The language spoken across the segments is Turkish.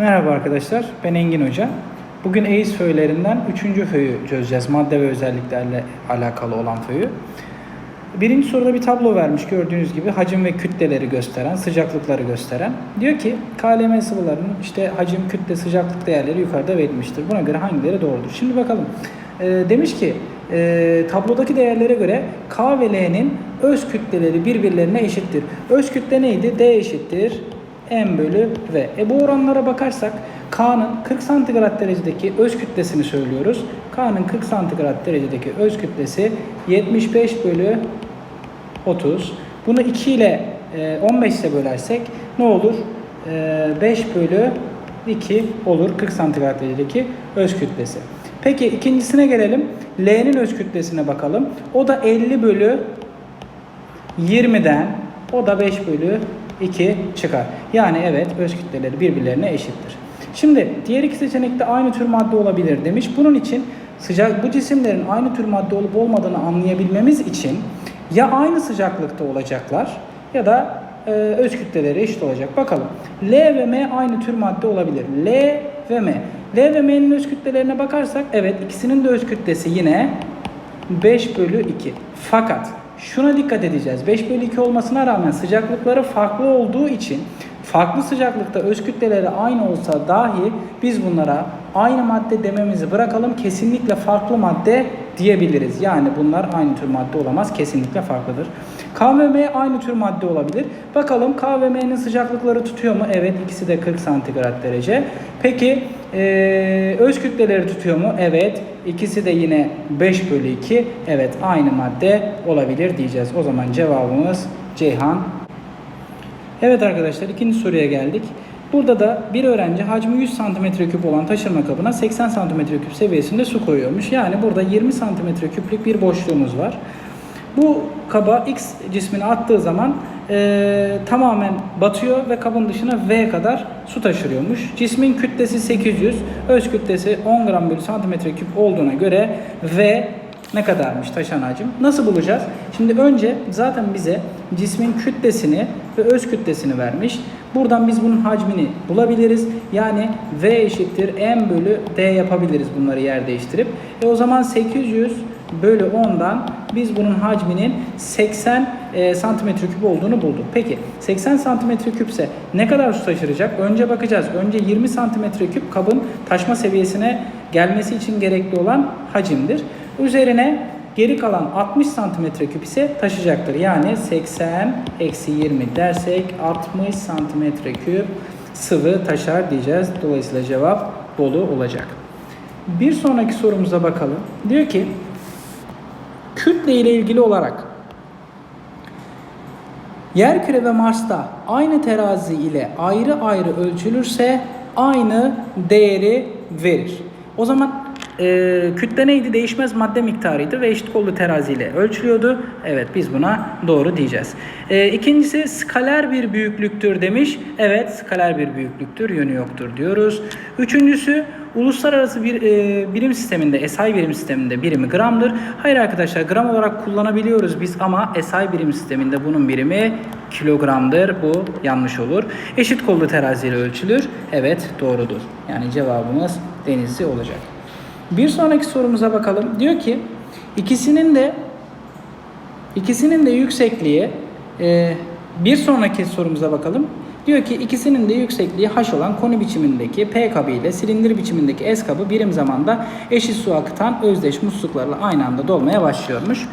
Merhaba arkadaşlar, ben Engin Hoca. Bugün EIS föylerinden 3. föyü çözeceğiz. Madde ve özelliklerle alakalı olan föyü. Birinci soruda bir tablo vermiş gördüğünüz gibi hacim ve kütleleri gösteren, sıcaklıkları gösteren. Diyor ki KLM sıvılarının işte hacim, kütle, sıcaklık değerleri yukarıda verilmiştir. Buna göre hangileri doğrudur? Şimdi bakalım. Ee, demiş ki e, tablodaki değerlere göre K ve L'nin öz kütleleri birbirlerine eşittir. Öz kütle neydi? D eşittir M bölü V. E bu oranlara bakarsak K'nın 40 santigrat derecedeki öz kütlesini söylüyoruz. K'nın 40 santigrat derecedeki öz kütlesi 75 bölü 30. Bunu 2 ile e, 15 ile bölersek ne olur? E, 5 bölü 2 olur 40 santigrat derecedeki öz kütlesi. Peki ikincisine gelelim. L'nin öz kütlesine bakalım. O da 50 bölü 20'den o da 5 bölü 2 çıkar. Yani evet öz kütleleri birbirlerine eşittir. Şimdi diğer iki seçenekte aynı tür madde olabilir demiş. Bunun için sıcak bu cisimlerin aynı tür madde olup olmadığını anlayabilmemiz için ya aynı sıcaklıkta olacaklar ya da e, öz kütleleri eşit olacak. Bakalım. L ve M aynı tür madde olabilir. L ve M. L ve M'nin öz kütlelerine bakarsak evet ikisinin de öz kütlesi yine 5 bölü 2. Fakat şuna dikkat edeceğiz. 5 bölü 2 olmasına rağmen sıcaklıkları farklı olduğu için farklı sıcaklıkta öz kütleleri aynı olsa dahi biz bunlara aynı madde dememizi bırakalım. Kesinlikle farklı madde diyebiliriz. Yani bunlar aynı tür madde olamaz. Kesinlikle farklıdır. K ve M aynı tür madde olabilir. Bakalım K ve M'nin sıcaklıkları tutuyor mu? Evet ikisi de 40 santigrat derece. Peki ee, öz kütleleri tutuyor mu? Evet. İkisi de yine 5 bölü 2. Evet aynı madde olabilir diyeceğiz. O zaman cevabımız Ceyhan. Evet arkadaşlar ikinci soruya geldik. Burada da bir öğrenci hacmi 100 cm3 olan taşırma kabına 80 cm3 seviyesinde su koyuyormuş. Yani burada 20 cm küplük bir boşluğumuz var. Bu kaba X cismini attığı zaman e, tamamen batıyor ve kabın dışına V kadar su taşırıyormuş. Cismin kütlesi 800, öz kütlesi 10 gram bölü santimetre küp olduğuna göre V ne kadarmış taşan hacim? Nasıl bulacağız? Şimdi önce zaten bize cismin kütlesini ve öz kütlesini vermiş. Buradan biz bunun hacmini bulabiliriz. Yani V eşittir M bölü D yapabiliriz bunları yer değiştirip. E o zaman 800 bölü 10'dan biz bunun hacminin 80 e, santimetre küp olduğunu bulduk. Peki 80 santimetre küpse ne kadar su taşıracak? Önce bakacağız. Önce 20 santimetre küp kabın taşma seviyesine gelmesi için gerekli olan hacimdir. Üzerine geri kalan 60 santimetre küp ise taşıyacaktır. Yani 80 eksi 20 dersek 60 santimetre küp sıvı taşar diyeceğiz. Dolayısıyla cevap dolu olacak. Bir sonraki sorumuza bakalım. Diyor ki kütle ile ilgili olarak Yerküre ve Mars'ta aynı terazi ile ayrı ayrı ölçülürse aynı değeri verir. O zaman e, kütle neydi? Değişmez madde miktarıydı ve eşit kollu terazi ile ölçülüyordu. Evet biz buna doğru diyeceğiz. E, ikincisi skaler bir büyüklüktür demiş. Evet skaler bir büyüklüktür yönü yoktur diyoruz. Üçüncüsü uluslararası bir e, birim sisteminde SI birim sisteminde birimi gramdır. Hayır arkadaşlar gram olarak kullanabiliyoruz biz ama SI birim sisteminde bunun birimi kilogramdır. Bu yanlış olur. Eşit kollu terazi ile ölçülür. Evet doğrudur. Yani cevabımız denizli olacak. Bir sonraki sorumuza bakalım. Diyor ki ikisinin de ikisinin de yüksekliği e, bir sonraki sorumuza bakalım. Diyor ki ikisinin de yüksekliği h olan koni biçimindeki P kabı ile silindir biçimindeki S kabı birim zamanda eşit su akıtan özdeş musluklarla aynı anda dolmaya başlıyormuş.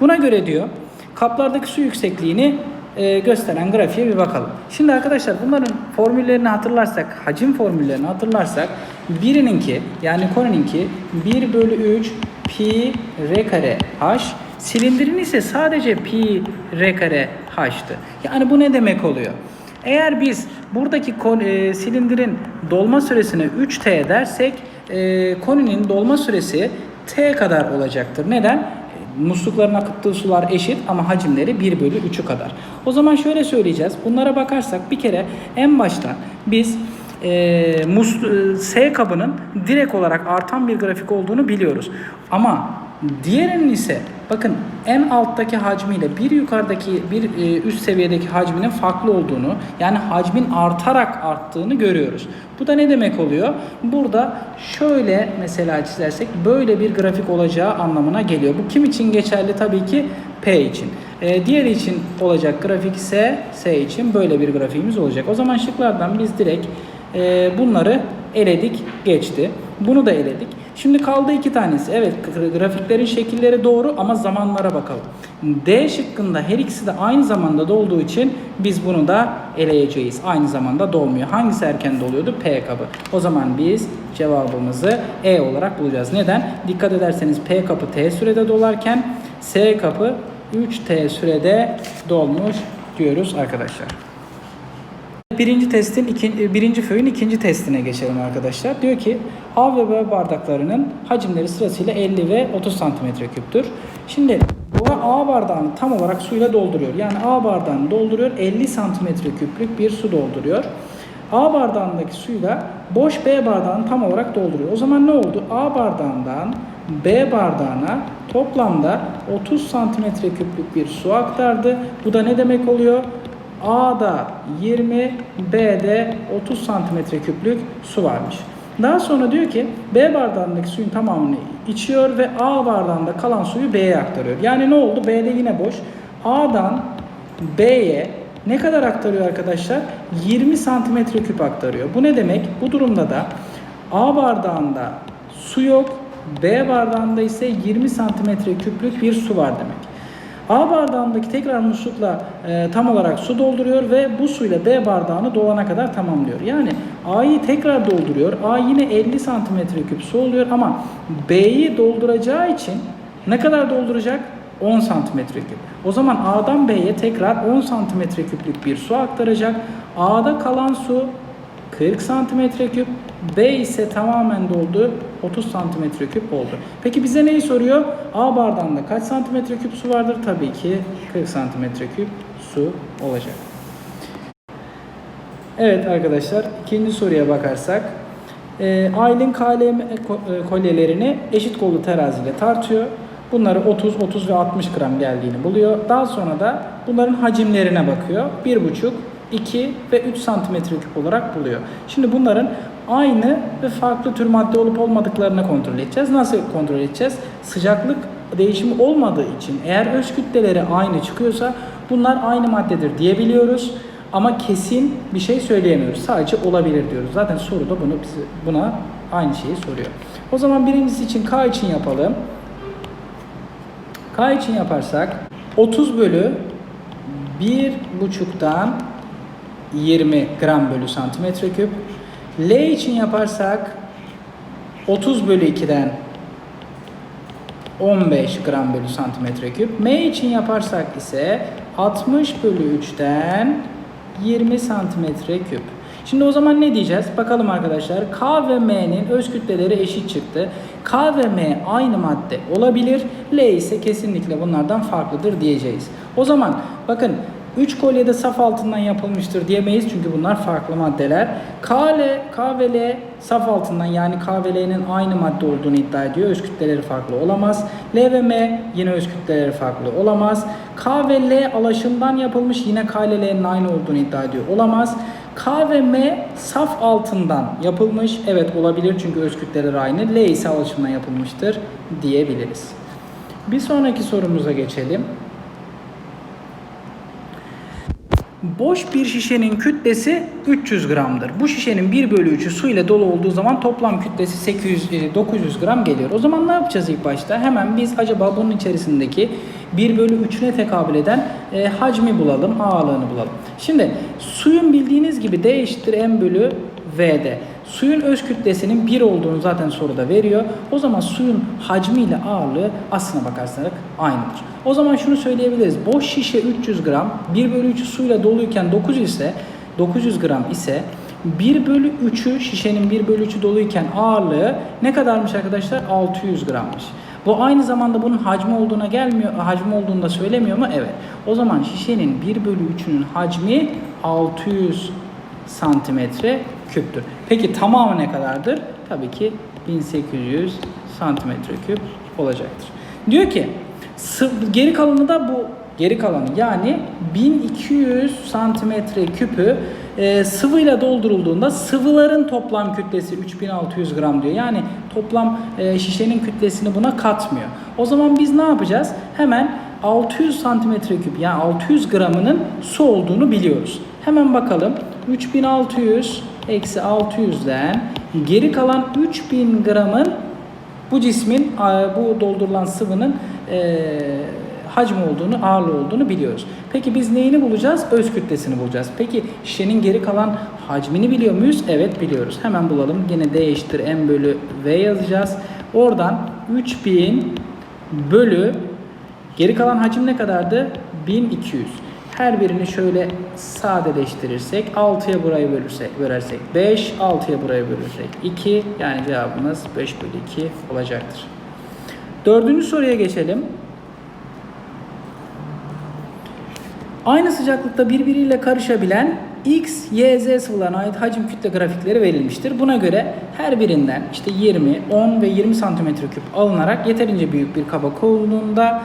Buna göre diyor kaplardaki su yüksekliğini e, gösteren grafiğe bir bakalım. Şimdi arkadaşlar bunların formüllerini hatırlarsak, hacim formüllerini hatırlarsak birininki yani konininki 1 bölü 3 pi r kare h silindirin ise sadece pi r kare h'tı. Yani bu ne demek oluyor? Eğer biz buradaki kon, e, silindirin dolma süresine 3t dersek e, koninin dolma süresi t kadar olacaktır. Neden? Muslukların akıttığı sular eşit ama hacimleri 1 bölü 3'ü kadar. O zaman şöyle söyleyeceğiz. Bunlara bakarsak bir kere en baştan biz e, mus, e, S kabının direkt olarak artan bir grafik olduğunu biliyoruz. Ama diğerinin ise bakın en alttaki hacmiyle bir yukarıdaki bir e, üst seviyedeki hacminin farklı olduğunu yani hacmin artarak arttığını görüyoruz. Bu da ne demek oluyor? Burada şöyle mesela çizersek böyle bir grafik olacağı anlamına geliyor. Bu kim için geçerli? Tabii ki P için. E, diğeri için olacak grafik ise S için böyle bir grafiğimiz olacak. O zaman şıklardan biz direkt e, bunları eledik geçti. Bunu da eledik. Şimdi kaldı iki tanesi. Evet grafiklerin şekilleri doğru ama zamanlara bakalım. D şıkkında her ikisi de aynı zamanda dolduğu için biz bunu da eleyeceğiz. Aynı zamanda dolmuyor. Hangisi erken doluyordu? P kabı. O zaman biz cevabımızı E olarak bulacağız. Neden? Dikkat ederseniz P kapı T sürede dolarken S kapı 3T sürede dolmuş diyoruz arkadaşlar. Birinci testin iki, birinci föyün ikinci testine geçelim arkadaşlar. Diyor ki A ve B bardaklarının hacimleri sırasıyla 50 ve 30 santimetre küptür. Şimdi bu A bardağını tam olarak suyla dolduruyor. Yani A bardağını dolduruyor 50 santimetre küplük bir su dolduruyor. A bardağındaki suyla boş B bardağını tam olarak dolduruyor. O zaman ne oldu? A bardağından B bardağına toplamda 30 santimetre küplük bir su aktardı. Bu da ne demek oluyor? A'da 20, B'de 30 santimetre küplük su varmış. Daha sonra diyor ki B bardağındaki suyun tamamını içiyor ve A bardağında kalan suyu B'ye aktarıyor. Yani ne oldu? B'de yine boş. A'dan B'ye ne kadar aktarıyor arkadaşlar? 20 santimetre küp aktarıyor. Bu ne demek? Bu durumda da A bardağında su yok, B bardağında ise 20 santimetre küplük bir su var demek. A bardağındaki tekrar muslukla e, tam olarak su dolduruyor ve bu suyla B bardağını dolana kadar tamamlıyor. Yani A'yı tekrar dolduruyor. A yine 50 santimetre küp su oluyor ama B'yi dolduracağı için ne kadar dolduracak? 10 santimetre küp. O zaman A'dan B'ye tekrar 10 santimetre küplük bir su aktaracak. A'da kalan su 40 santimetre küp. B ise tamamen doldu. 30 santimetre küp oldu. Peki bize neyi soruyor? A bardağında kaç santimetre küp su vardır? Tabii ki 40 santimetre küp su olacak. Evet arkadaşlar ikinci soruya bakarsak. E, Aylin kalem e, kolyelerini eşit kollu teraziyle tartıyor. Bunları 30, 30 ve 60 gram geldiğini buluyor. Daha sonra da bunların hacimlerine bakıyor. 1,5, 2 ve 3 santimetre küp olarak buluyor. Şimdi bunların aynı ve farklı tür madde olup olmadıklarını kontrol edeceğiz. Nasıl kontrol edeceğiz? Sıcaklık değişimi olmadığı için eğer öz kütleleri aynı çıkıyorsa bunlar aynı maddedir diyebiliyoruz. Ama kesin bir şey söyleyemiyoruz. Sadece olabilir diyoruz. Zaten soruda bunu bize, buna aynı şeyi soruyor. O zaman birincisi için K için yapalım. K için yaparsak 30 bölü 1,5'tan 20 gram bölü santimetre küp. L için yaparsak 30 bölü 2'den 15 gram bölü santimetre küp. M için yaparsak ise 60 bölü 3'ten 20 santimetre küp. Şimdi o zaman ne diyeceğiz? Bakalım arkadaşlar. K ve M'nin öz kütleleri eşit çıktı. K ve M aynı madde olabilir. L ise kesinlikle bunlardan farklıdır diyeceğiz. O zaman bakın 3 kolye de saf altından yapılmıştır diyemeyiz çünkü bunlar farklı maddeler. K, L, saf altından yani K ve L'nin aynı madde olduğunu iddia ediyor. Öz kütleleri farklı olamaz. L ve M yine öz kütleleri farklı olamaz. K ve L alaşımdan yapılmış yine K aynı olduğunu iddia ediyor. Olamaz. K ve M saf altından yapılmış. Evet olabilir çünkü öz kütleleri aynı. L ise alaşımdan yapılmıştır diyebiliriz. Bir sonraki sorumuza geçelim. Boş bir şişenin kütlesi 300 gramdır. Bu şişenin 1 bölü 3'ü su ile dolu olduğu zaman toplam kütlesi 800, 900 gram geliyor. O zaman ne yapacağız ilk başta? Hemen biz acaba bunun içerisindeki 1 bölü 3'üne tekabül eden e, hacmi bulalım, ağırlığını bulalım. Şimdi suyun bildiğiniz gibi D eşittir M bölü V'de. Suyun öz kütlesinin 1 olduğunu zaten soruda veriyor. O zaman suyun hacmiyle ağırlığı aslına bakarsak aynıdır. O zaman şunu söyleyebiliriz. Boş şişe 300 gram, 1 bölü 3'ü suyla doluyken 900 ise 900 gram ise 1 bölü 3'ü şişenin 1 bölü 3'ü doluyken ağırlığı ne kadarmış arkadaşlar? 600 grammış. Bu aynı zamanda bunun hacmi olduğuna gelmiyor, hacmi olduğunu da söylemiyor mu? Evet. O zaman şişenin 1 bölü 3'ünün hacmi 600 santimetre küptür. Peki tamamı ne kadardır? Tabii ki 1800 santimetre küp olacaktır. Diyor ki geri kalanı da bu geri kalanı yani 1200 santimetre küpü e, sıvıyla doldurulduğunda sıvıların toplam kütlesi 3600 gram diyor. Yani toplam e, şişenin kütlesini buna katmıyor. O zaman biz ne yapacağız? Hemen 600 santimetre küp yani 600 gramının su olduğunu biliyoruz. Hemen bakalım. 3600 eksi 600'den geri kalan 3000 gramın bu cismin bu doldurulan sıvının e, hacmi olduğunu, ağırlığı olduğunu biliyoruz. Peki biz neyini bulacağız? Öz kütlesini bulacağız. Peki şişenin geri kalan hacmini biliyor muyuz? Evet biliyoruz. Hemen bulalım. Yine D eşittir M bölü V yazacağız. Oradan 3000 bölü geri kalan hacim ne kadardı? 1200. Her birini şöyle sadeleştirirsek 6'ya burayı bölürsek, bölersek 5, 6'ya burayı bölürsek 2 yani cevabımız 5 bölü 2 olacaktır. Dördüncü soruya geçelim. Aynı sıcaklıkta birbiriyle karışabilen X, Y, Z sıvılarına ait hacim kütle grafikleri verilmiştir. Buna göre her birinden işte 20, 10 ve 20 santimetre küp alınarak yeterince büyük bir kaba konulduğunda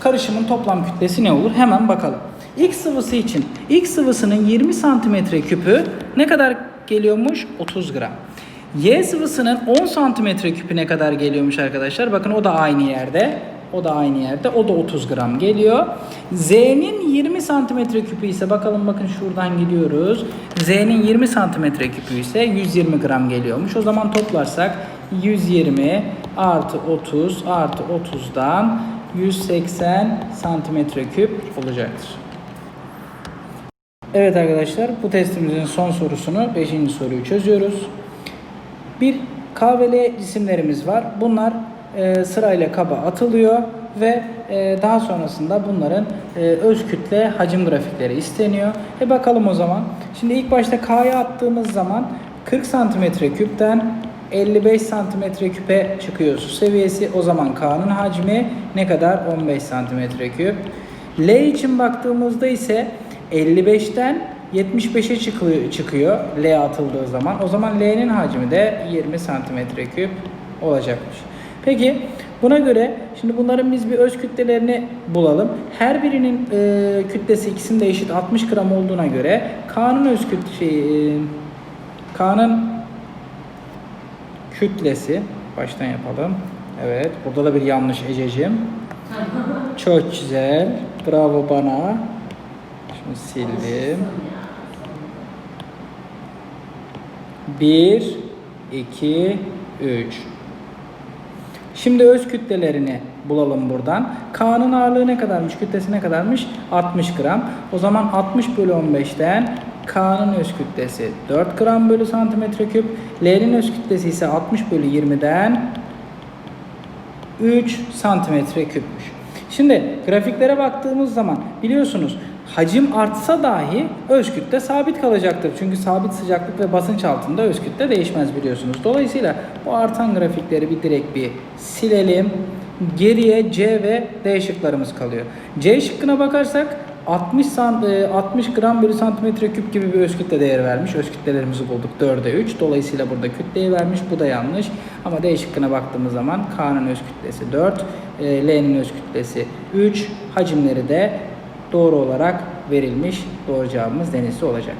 karışımın toplam kütlesi ne olur? Hemen bakalım. X sıvısı için X sıvısının 20 santimetre küpü ne kadar geliyormuş? 30 gram. Y sıvısının 10 santimetre küpü ne kadar geliyormuş arkadaşlar? Bakın o da aynı yerde. O da aynı yerde. O da 30 gram geliyor. Z'nin 20 santimetre küpü ise bakalım bakın şuradan gidiyoruz. Z'nin 20 santimetre küpü ise 120 gram geliyormuş. O zaman toplarsak 120 artı 30 artı 30'dan 180 santimetre küp olacaktır. Evet arkadaşlar bu testimizin son sorusunu 5. soruyu çözüyoruz. Bir K ve L cisimlerimiz var. Bunlar e, sırayla kaba atılıyor ve e, daha sonrasında bunların e, öz kütle hacim grafikleri isteniyor. E bakalım o zaman. Şimdi ilk başta K'ya attığımız zaman 40 santimetre küpten 55 santimetre küpe çıkıyor su seviyesi. O zaman K'nın hacmi ne kadar? 15 santimetre küp. L için baktığımızda ise 55'ten 75'e çıkıyor, çıkıyor L atıldığı zaman. O zaman L'nin hacmi de 20 santimetre küp olacakmış. Peki buna göre şimdi bunların biz bir öz kütlelerini bulalım. Her birinin e, kütlesi ikisinde eşit 60 gram olduğuna göre K'nın öz kütle şey, e, K'nın kütlesi baştan yapalım. Evet, burada da bir yanlış Ececiğim. Çok güzel. Bravo bana. Şunu sildim. 1 2 3 Şimdi öz kütlelerini bulalım buradan. K'nın ağırlığı ne kadarmış? Kütlesi ne kadarmış? 60 gram. O zaman 60 bölü 15'ten K'nın öz kütlesi 4 gram bölü santimetre küp. L'nin öz kütlesi ise 60 bölü 20'den 3 santimetre küpmüş. Şimdi grafiklere baktığımız zaman biliyorsunuz hacim artsa dahi öz kütle sabit kalacaktır. Çünkü sabit sıcaklık ve basınç altında öz kütle değişmez biliyorsunuz. Dolayısıyla bu artan grafikleri bir direkt bir silelim. Geriye C ve D şıklarımız kalıyor. C şıkkına bakarsak 60 san, e, 60 gram bölü santimetre küp gibi bir öz kütle değeri vermiş. Öz kütlelerimizi bulduk 4'e 3. Dolayısıyla burada kütleyi vermiş. Bu da yanlış. Ama D şıkkına baktığımız zaman K'nın öz kütlesi 4, e, L'nin öz kütlesi 3. Hacimleri de doğru olarak verilmiş. Doğru cevabımız denizli olacak.